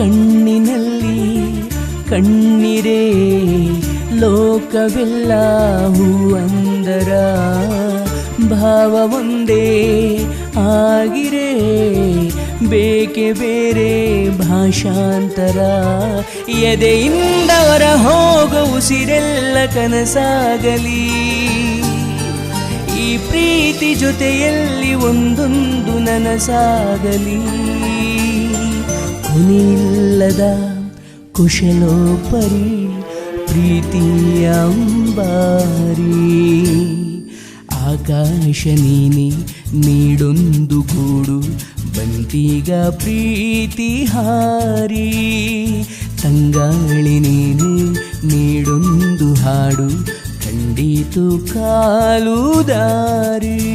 ಕಣ್ಣಿನಲ್ಲಿ ಕಣ್ಣಿರೇ ಲೋಕವೆಲ್ಲ ಹೂವಂದರ ಭಾವ ಒಂದೇ ಆಗಿರೇ, ಬೇಕೆ ಬೇರೆ ಭಾಷಾಂತರ. ಎದೆಯಿಂದ ಹೊರ ಹೋಗೋ ಉಸಿರೆಲ್ಲ ಕನಸಾಗಲಿ. ಈ ಪ್ರೀತಿ ಜೊತೆಯಲ್ಲಿ ಒಂದೊಂದು ನನಸಾಗಲಿ. ಕೊನೆಯಿಲ್ಲದ ಕುಶಲೋಪರಿ ಪ್ರೀತಿಯ ಅಂಬಾರಿ. ಆಕಾಶ ನೀನೆ ನೀಡೊಂದು ಗೂಡು ಬಂತೀಗ ಪ್ರೀತಿ ಹಾರಿ. ತಂಗಾಳಿ ನೀನೆ ನೀಡೊಂದು ಹಾಡು, ಖಂಡಿತು ಕಾಲು ದಾರಿ.